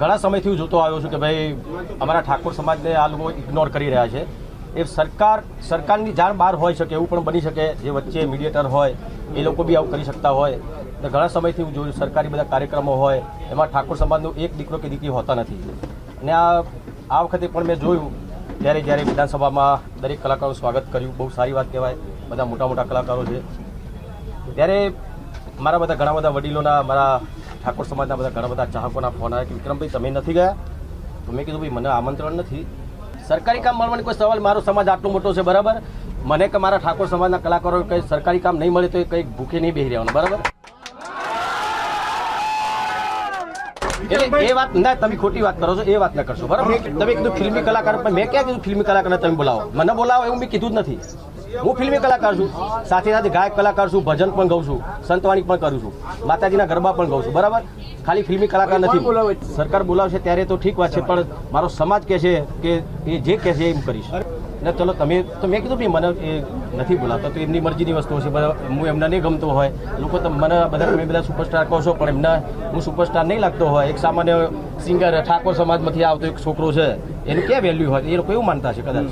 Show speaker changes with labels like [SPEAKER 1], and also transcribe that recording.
[SPEAKER 1] ઘણા સમયથી હું જોતો આવ્યો છું કે ભાઈ, અમારા ઠાકોર સમાજને આ લોકો ઇગ્નોર કરી રહ્યા છે. એ સરકાર, સરકારની જાણ બહાર હોઈ શકે, એવું પણ બની શકે, જે વચ્ચે મીડિયેટર હોય, એ લોકો બી આવું કરી શકતા હોય. ને ઘણા સમયથી હું જોયું, સરકારી બધા કાર્યક્રમો હોય, એમાં ઠાકોર સમાજનો એક દીકરો કે દીકરી હોતા નથી. અને આ આ વખતે પણ મેં જોયું, ત્યારે જ્યારે વિધાનસભામાં દરેક કલાકારોનું સ્વાગત કર્યું, બહુ સારી વાત કહેવાય, બધા મોટા મોટા કલાકારો છે. ત્યારે મારા બધા ઘણા બધા વડીલોના, મારા ઠાકોર સમાજના બધા ઘણા બધા ચાહકોના ફોન આવ્યા કે, વિક્રમભાઈ, તમે નથી ગયા? તો મેં કીધું, ભાઈ, મને આમંત્રણ નથી. સરકારી કામ મળવાની કોઈ સવાલ? મારો સમાજ આટલો મોટો છે, બરાબર? મને કે મારા ઠાકોર સમાજના કલાકારો કંઈ સરકારી કામ નહીં મળે તો એ કંઈક ભૂખે નહીં બેસી રહેવાનું, બરાબર? એટલે એ વાત, ના, તમે ખોટી વાત કરો છો, એ વાત ના કરશો, બરાબર? તમે કીધું, ફિલ્મી કલાકાર મેં ક્યાં કીધું, ફિલ્મી કલાકારને તમે બોલાવો? મને બોલાવો એવું મેં કીધું જ નથી. હું ફિલ્મી કલાકાર છું સાથે સાથે ગાયક કલાકાર છું ભજન પણ ગાઉં છું સંતવાણી પણ કરું છું માતાજીના ગરબા પણ ગાઉં છું બરાબર? ખાલી ફિલ્મી કલાકાર નથી. સરકાર બોલાવશે ત્યારે તો ઠીક વાત છે પણ મારો સમાજ કહે છે કે એ જે કહે છે એમ કરીશ. ને ચલો તમે તો મેં કીધું મને એ નથી બોલાવતા તો એમની મરજીની વસ્તુ બધા હું એમને નહીં ગમતો હોય. લોકો મને બધા તમે બધા સુપરસ્ટાર કહો છો પણ એમના હું સુપરસ્ટાર નહીં લાગતો હોય. એક સામાન્ય સિંગર ઠાકોર સમાજમાંથી આવતો એક છોકરો છે એનું ક્યાં વેલ્યુ હોય? એ લોકો એવું માનતા છે કદાચ.